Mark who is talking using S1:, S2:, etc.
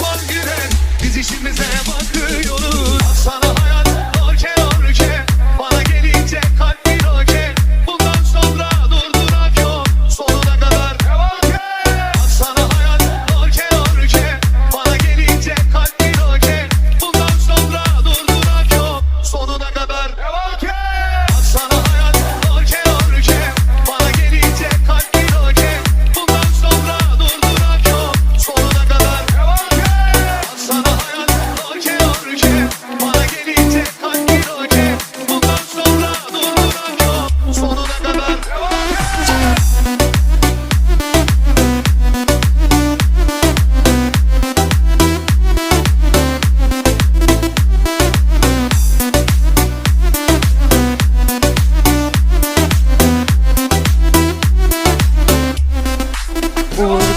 S1: Osman girer Biz işimize bakıyoruz Oh.